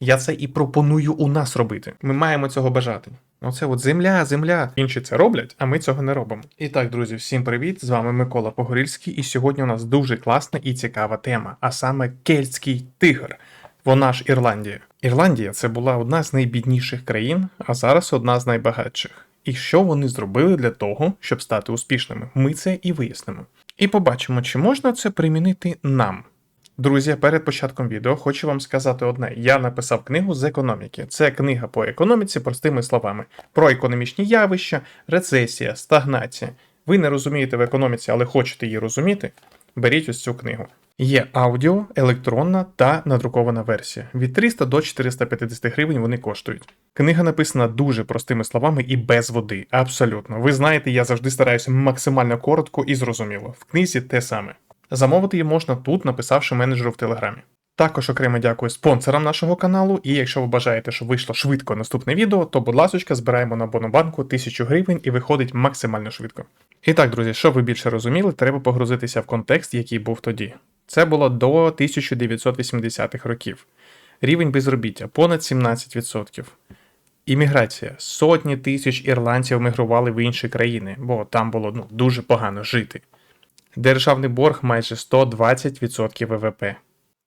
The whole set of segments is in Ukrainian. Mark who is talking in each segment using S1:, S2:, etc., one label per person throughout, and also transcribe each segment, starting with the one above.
S1: Я це і пропоную у нас робити. Ми маємо цього бажати. Оце от земля, земля. Інші це роблять, а ми цього не робимо. І так, друзі, всім привіт! З вами Микола Погорільський, і сьогодні у нас дуже класна і цікава тема, а саме кельтський тигр. Вона ж Ірландія. Ірландія це була одна з найбідніших країн, а зараз одна з найбагатших. І що вони зробили для того, щоб стати успішними? Ми це і вияснимо. І побачимо, чи можна це примінити нам. Друзі, перед початком відео хочу вам сказати одне: я написав книгу з економіки. Це книга по економіці, простими словами, про економічні явища, рецесія, стагнація. Ви не розумієте в економіці, але хочете її розуміти. Беріть ось цю книгу. Є аудіо, електронна та надрукована версія. Від 300 до 450 гривень вони коштують. Книга написана дуже простими словами і без води. Абсолютно. Ви знаєте, я завжди стараюся максимально коротко і зрозуміло. В книзі те саме. Замовити її можна тут, написавши менеджеру в телеграмі. Також окремо дякую спонсорам нашого каналу, і якщо ви бажаєте, щоб вийшло швидко наступне відео, то, будь ласка, збираємо на Бонобанку 1000 гривень і виходить максимально швидко. І так, друзі, щоб ви більше розуміли, треба погрузитися в контекст, який був тоді. Це було до 1980-х років. Rівень безробіття понад 17%. Імміграція. Сотні тисяч ірландців мігрували в інші країни, бо там було ну, дуже погано жити. Державний борг майже 120% ВВП.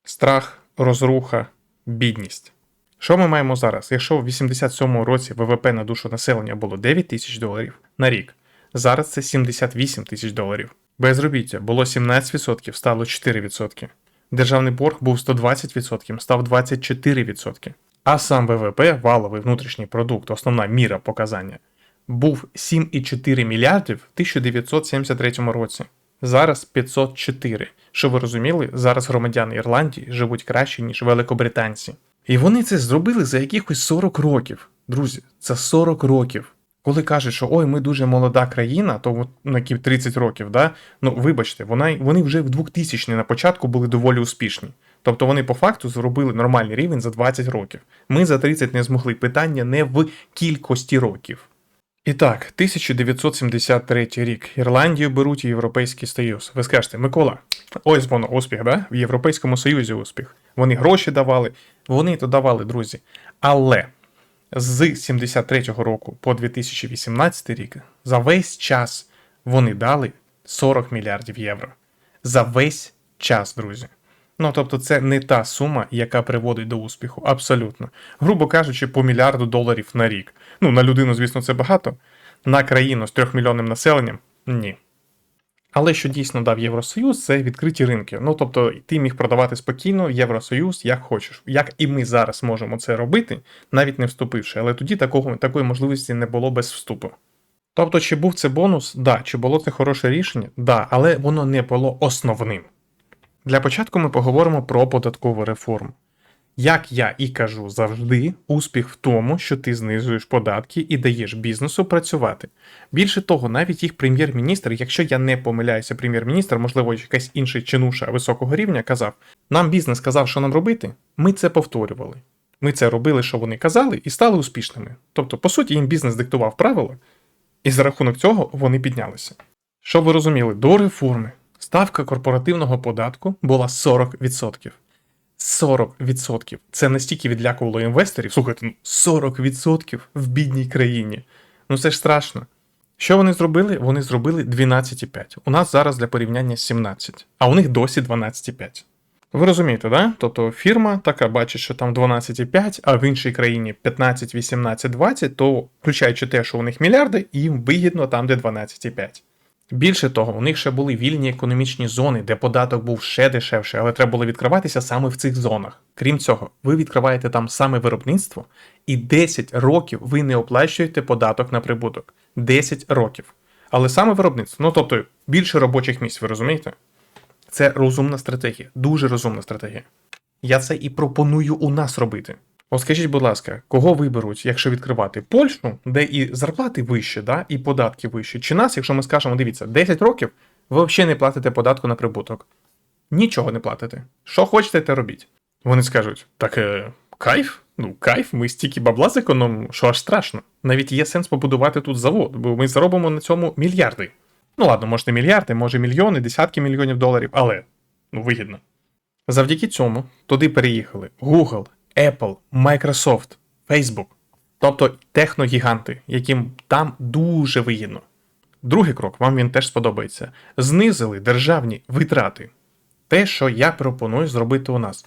S1: Страх, розруха, бідність. Що ми маємо зараз? Якщо в 87-му році ВВП на душу населення було 9 тисяч доларів на рік, зараз це 78 тисяч доларів. Безробіття було 17%, стало 4%. Державний борг був 120%, став 24%. А сам ВВП, валовий внутрішній продукт, основна міра показання, був 7,4 мільярдів в 1973 році. Зараз 504. Що ви розуміли, зараз громадяни Ірландії живуть краще, ніж великобританці. І вони це зробили за якихось 40 років. Друзі, це 40 років. Коли кажуть, що ой, ми дуже молода країна, то на які 30 років, да? ну вибачте, вона, вони вже в 2000 на початку були доволі успішні. Тобто вони по факту зробили нормальний рівень за 20 років. Ми за 30 не змогли. Питання не в кількості років. І так, 1973 рік. Ірландію беруть у Європейський Союз. Ви скажете, Микола, ось воно успіх, да? В Європейському Союзі успіх. Вони гроші давали, вони то давали, друзі. Але з 73-го року по 2018 рік за весь час вони дали 40 мільярдів євро. За весь час, друзі. Ну, тобто, це не та сума, яка приводить до успіху. Абсолютно. Грубо кажучи, по мільярду доларів на рік. Ну, на людину, звісно, це багато. На країну з трьохмільйонним населенням ні. Але що дійсно дав Євросоюз, це відкриті ринки. Ну тобто, ти міг продавати спокійно Євросоюз як хочеш. Як і ми зараз можемо це робити, навіть не вступивши. Але тоді такого, такої можливості не було без вступу. Тобто, чи був це бонус? Да. Чи було це хороше рішення? Да, але воно не було основним. Для початку ми поговоримо про податкову реформу. Як я і кажу завжди, успіх в тому, що ти знизуєш податки і даєш бізнесу працювати. Більше того, навіть їх прем'єр-міністр, якщо я не помиляюся, прем'єр-міністр, можливо, якась інший чинуша високого рівня, казав: нам бізнес казав, що нам робити, ми це повторювали. Ми це робили, що вони казали, і стали успішними. Тобто, по суті, їм бізнес диктував правила, і за рахунок цього вони піднялися. Щоб ви розуміли, до реформи ставка корпоративного податку була 40%. 40%. Це настільки відлякувало інвесторів. Слухайте, ну 40% в бідній країні. Ну це ж страшно. Що вони зробили? Вони зробили 12,5. У нас зараз для порівняння 17, а у них досі 12,5. Ви розумієте, да? Тобто фірма така бачить, що там 12,5, а в іншій країні 15, 18, 20, то включаючи те, що у них мільярди, їм вигідно там, де 12,5. Більше того, у них ще були вільні економічні зони, де податок був ще дешевше, але треба було відкриватися саме в цих зонах. Крім цього, ви відкриваєте там саме виробництво, і 10 років ви не оплачуєте податок на прибуток. 10 років. Але саме виробництво, ну тобто більше робочих місць, ви розумієте? Це розумна стратегія, дуже розумна стратегія. Я це і пропоную у нас робити. От скажіть, будь ласка, кого виберуть, якщо відкривати Польщу, де і зарплати вищі, да, і податки вищі, чи нас, якщо ми скажемо, дивіться, 10 років ви взагалі не платите податку на прибуток. Нічого не платите. Що хочете, те робіть. Вони скажуть: так е, кайф? Ну, кайф, ми стільки бабла зекономимо, що аж страшно. Навіть є сенс побудувати тут завод, бо ми заробимо на цьому мільярди. Ну ладно, може не мільярди, може мільйони, десятки мільйонів доларів, але ну вигідно. Завдяки цьому туди переїхали Google, Apple, Microsoft, Facebook, тобто техногіганти, яким там дуже вигідно. Другий крок, вам він теж сподобається. Знизили державні витрати. Те, що я пропоную зробити у нас.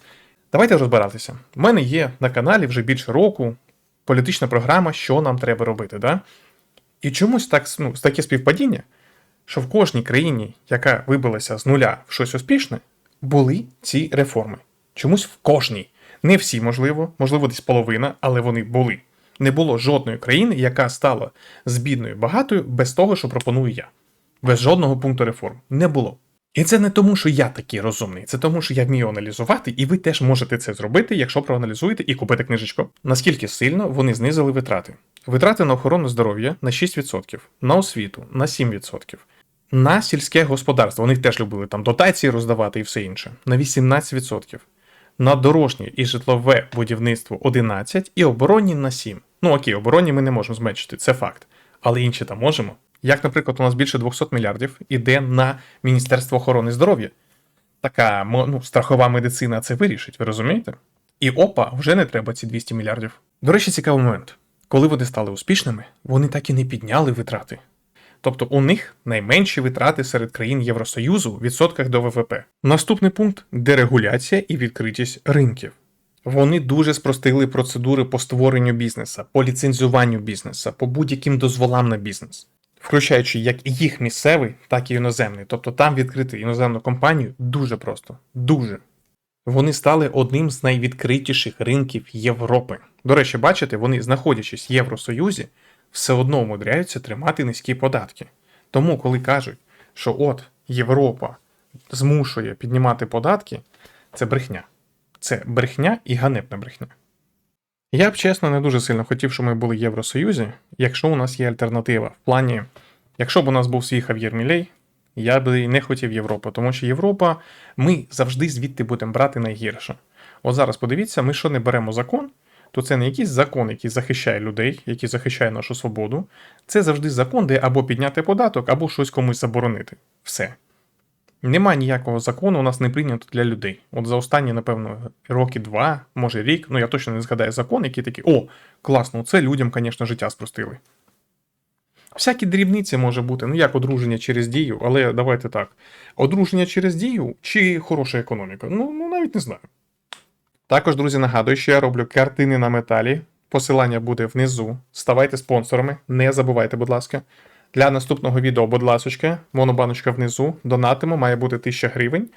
S1: Давайте розбиратися. У мене є на каналі вже більше року політична програма, що нам треба робити. Да? І чомусь так, ну, таке співпадіння, що в кожній країні, яка вибилася з нуля в щось успішне, були ці реформи. Чомусь в кожній. Не всі, можливо, можливо, десь половина, але вони були. Не було жодної країни, яка стала з бідною багатою без того, що пропоную я. Без жодного пункту реформ. Не було. І це не тому, що я такий розумний, це тому, що я вмію аналізувати, і ви теж можете це зробити, якщо проаналізуєте і купите книжечку. Наскільки сильно вони знизили витрати? Витрати на охорону здоров'я на 6%, на освіту на 7%, на сільське господарство. Вони теж любили там дотації роздавати і все інше, на 18%. На дорожнє і житлове будівництво 11 і оборонні на 7. Ну окей, оборонні ми не можемо зменшити, це факт. Але інші там можемо. Як, наприклад, у нас більше 200 мільярдів іде на Міністерство охорони здоров'я. Така ну, страхова медицина це вирішить, ви розумієте? І опа, вже не треба ці 200 мільярдів. До речі, цікавий момент. Коли вони стали успішними, вони так і не підняли витрати. Тобто у них найменші витрати серед країн Євросоюзу в відсотках до ВВП. Наступний пункт дерегуляція і відкритість ринків. Вони дуже спростили процедури по створенню бізнеса, по ліцензуванню бізнеса, по будь-яким дозволам на бізнес, включаючи як їх місцевий, так і іноземний. Тобто там відкрити іноземну компанію дуже просто. Дуже. Вони стали одним з найвідкритіших ринків Європи. До речі, бачите, вони, знаходячись в Євросоюзі, все одно умудряються тримати низькі податки. Тому, коли кажуть, що от Європа змушує піднімати податки, це брехня. Це брехня і ганебна брехня. Я б чесно не дуже сильно хотів, щоб ми були в Євросоюзі, якщо у нас є альтернатива. В плані, якщо б у нас був свій Хав'єр Мілей, я би не хотів Європу, тому що Європа, ми завжди звідти будемо брати найгірше. От зараз подивіться, ми що не беремо закон, то це не якийсь закон, який захищає людей, який захищає нашу свободу. Це завжди закон, де або підняти податок, або щось комусь заборонити. Все. Нема ніякого закону, у нас не прийнято для людей. От за останні, напевно, роки два, може рік, ну я точно не згадаю закон, який такий, о, класно, це людям, звісно, життя спростили. Всякі дрібниці може бути, ну як одруження через дію, але давайте так. Одруження через дію чи хороша економіка? Ну, ну навіть не знаю. Також, друзі, нагадую, що я роблю картини на металі. Посилання буде внизу. Ставайте спонсорами, не забувайте, будь ласка. Для наступного відео, будь ласка, монобаночка внизу. Донатимо, має бути 1000 гривень.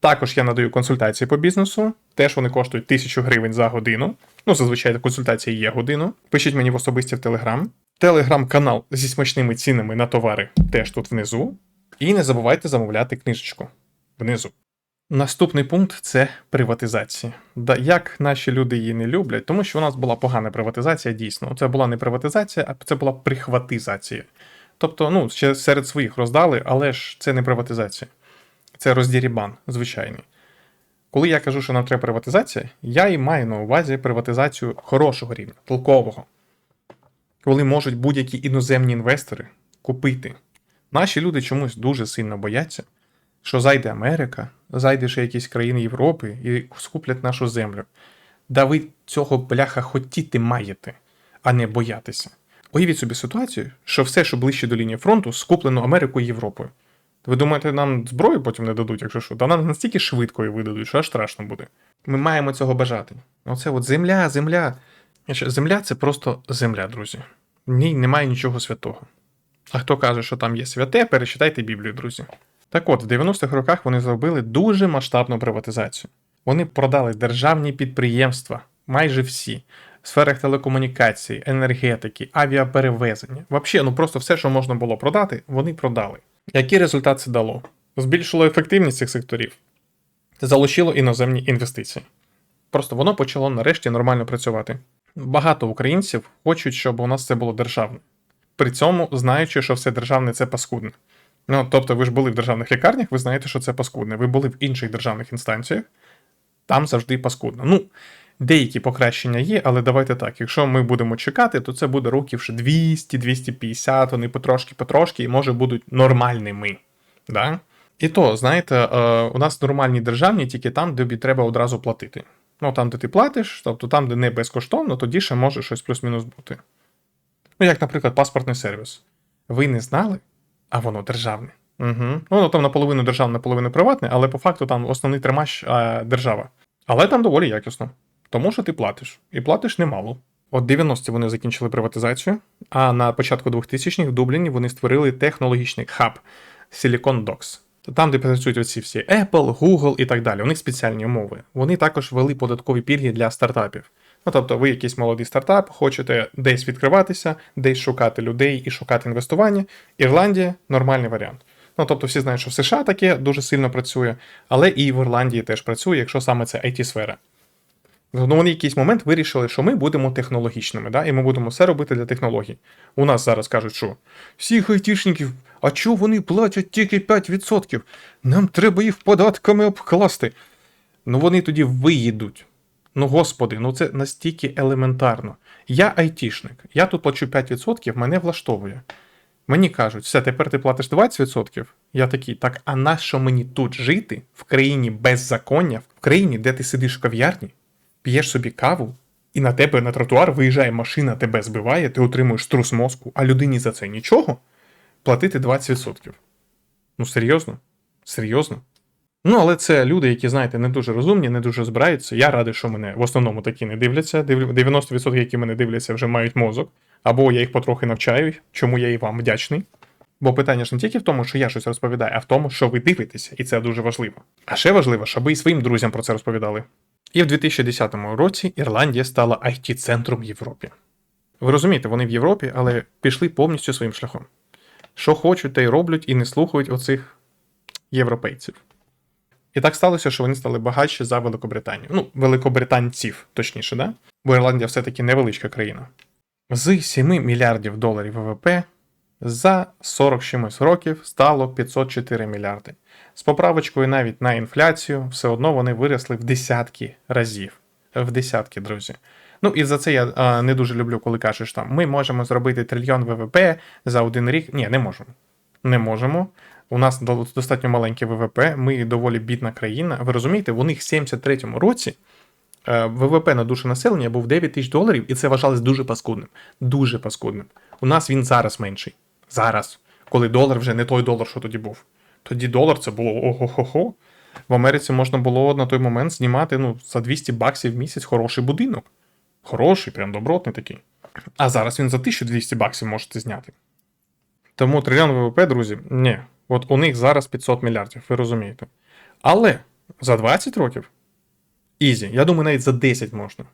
S1: Також я надаю консультації по бізнесу. Теж вони коштують 1000 гривень за годину. Ну, зазвичай консультації є годину. Пишіть мені в особисті в Телеграм. Телеграм-канал зі смачними цінами на товари теж тут внизу. І не забувайте замовляти книжечку внизу. Наступний пункт це приватизація. Да, Як наші люди її не люблять, тому що у нас була погана приватизація, дійсно. Це була не приватизація, а це була прихватизація. Тобто, ну, ще серед своїх роздали, але ж це не приватизація. Це роздірібан, звичайний. Коли я кажу, що нам треба приватизація, я і маю на увазі приватизацію хорошого рівня, толкового. Коли можуть будь-які іноземні інвестори купити. Наші люди чомусь дуже сильно бояться, що зайде Америка, зайде ще якісь країни Європи і скуплять нашу землю. Да ви цього бляха хотіти маєте, а не боятися. Уявіть собі ситуацію, що все, що ближче до лінії фронту, скуплено Америкою і Європою. Ви думаєте, нам зброю потім не дадуть, якщо що? Та нам настільки швидко її видадуть, що аж страшно буде. Ми маємо цього бажати. Оце от земля, земля. Земля це просто земля, друзі. В ній немає нічого святого. А хто каже, що там є святе, перечитайте Біблію, друзі. Так от, в 90-х роках вони зробили дуже масштабну приватизацію. Вони продали державні підприємства, майже всі, в сферах телекомунікації, енергетики, авіаперевезення. Взагалі, ну просто все, що можна було продати, вони продали. Який результат це дало? Збільшило ефективність цих секторів, залучило іноземні інвестиції. Просто воно почало нарешті нормально працювати. Багато українців хочуть, щоб у нас це було державне. При цьому знаючи, що все державне це паскудне. Ну, тобто, ви ж були в державних лікарнях, ви знаєте, що це паскудне. Ви були в інших державних інстанціях, там завжди паскудно. Ну, деякі покращення є, але давайте так. Якщо ми будемо чекати, то це буде років ще 200-250, вони потрошки-потрошки і може будуть нормальними. Да? І то, знаєте, е, у нас нормальні державні тільки там, де треба одразу платити. Ну, там, де ти платиш, тобто там, де не безкоштовно, тоді ще може щось плюс-мінус бути. Ну, як, наприклад, паспортний сервіс. Ви не знали, а воно державне. Угу. Ну, воно там наполовину державне, наполовину приватне, але по факту там основний тримач а, держава. Але там доволі якісно. Тому що ти платиш. І платиш немало. От 90-ті вони закінчили приватизацію, а на початку 2000-х в Дубліні вони створили технологічний хаб Silicon Docs. Там, де працюють оці всі Apple, Google і так далі. У них спеціальні умови. Вони також ввели податкові пільги для стартапів. Ну, тобто, ви якийсь молодий стартап, хочете десь відкриватися, десь шукати людей і шукати інвестування. Ірландія нормальний варіант. Ну, тобто, всі знають, що в США таке дуже сильно працює, але і в Ірландії теж працює, якщо саме це IT-сфера. Ну, вони в якийсь момент вирішили, що ми будемо технологічними, да? і ми будемо все робити для технологій. У нас зараз кажуть, що всіх айтішників, а чого вони платять тільки 5%? Нам треба їх податками обкласти. Ну вони тоді виїдуть. Ну, господи, ну це настільки елементарно. Я айтішник, я тут плачу 5%, мене влаштовує. Мені кажуть, все, тепер ти платиш 20%. Я такий, так, а нащо мені тут жити в країні беззаконня, в країні, де ти сидиш в кав'ярні, п'єш собі каву, і на тебе на тротуар виїжджає машина, тебе збиває, ти отримуєш струс мозку, а людині за це нічого? Платити 20%. Ну, серйозно? Серйозно? Ну, але це люди, які, знаєте, не дуже розумні, не дуже збираються. Я радий, що мене в основному такі не дивляться. 90% які мене дивляться, вже мають мозок. Або я їх потрохи навчаю, чому я і вам вдячний. Бо питання ж не тільки в тому, що я щось розповідаю, а в тому, що ви дивитеся, і це дуже важливо. А ще важливо, щоб і своїм друзям про це розповідали. І в 2010 році Ірландія стала IT-центром в Європі. Ви розумієте, вони в Європі, але пішли повністю своїм шляхом. Що хочуть, те й роблять, і не слухають оцих європейців. І так сталося, що вони стали багатші за Великобританію. Ну, великобританців, точніше, да? Бо Ірландія все-таки невеличка країна. З 7 мільярдів доларів ВВП за 40 чимось років стало 504 мільярди. З поправочкою навіть на інфляцію, все одно вони виросли в десятки разів. В десятки, друзі. Ну і за це я а, не дуже люблю, коли кажеш там, ми можемо зробити трильйон ВВП за один рік. Ні, не можемо. Не можемо. У нас достатньо маленьке ВВП, ми доволі бідна країна. Ви розумієте, у них в 73-му році е, ВВП на душу населення був 9 тисяч доларів, і це вважалось дуже паскудним. Дуже паскудним. У нас він зараз менший. Зараз. Коли долар вже не той долар, що тоді був. Тоді долар це було ого-хо-хо. В Америці можна було на той момент знімати ну, за 200 баксів в місяць хороший будинок. Хороший, прям добротний такий. А зараз він за 1200 баксів можете зняти. Тому трильйон ВВП, друзі, ні. От у них зараз 500 мільярдів, ви розумієте. Але за 20 років ізі, я думаю, навіть за 10 можна.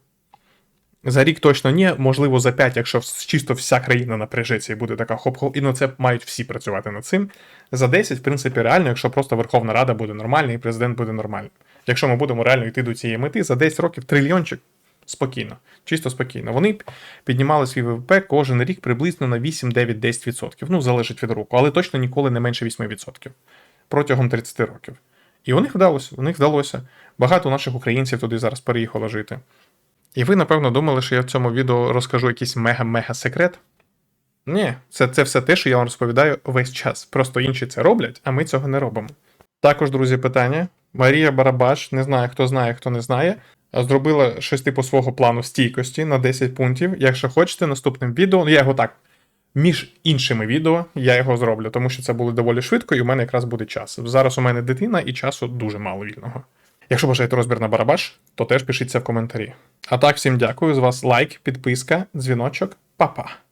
S1: За рік точно ні, можливо, за 5, якщо чисто вся країна напряжеться і буде така хоп-хоп, і на це мають всі працювати над цим. За 10, в принципі, реально, якщо просто Верховна Рада буде нормальна і президент буде нормальним. Якщо ми будемо реально йти до цієї мети, за 10 років трильйончик спокійно, чисто спокійно. Вони піднімали свій ВВП кожен рік приблизно на 8, 9, 10%. Ну, залежить від року, але точно ніколи не менше 8% протягом 30 років. І у них вдалося, у них вдалося. Багато наших українців туди зараз переїхало жити. І ви, напевно, думали, що я в цьому відео розкажу якийсь мега-мега секрет. Ні, це, це все те, що я вам розповідаю весь час. Просто інші це роблять, а ми цього не робимо. Також, друзі, питання. Марія Барабаш, не знаю, хто знає, хто не знає, зробила щось типу свого плану стійкості на 10 пунктів. Якщо хочете, наступним відео, я його так. Між іншими відео я його зроблю, тому що це було доволі швидко, і у мене якраз буде час. Зараз у мене дитина і часу дуже мало вільного. Якщо бажаєте розбір на барабаш, то теж пишіться в коментарі. А так, всім дякую. З вас лайк, підписка, дзвіночок, па-па.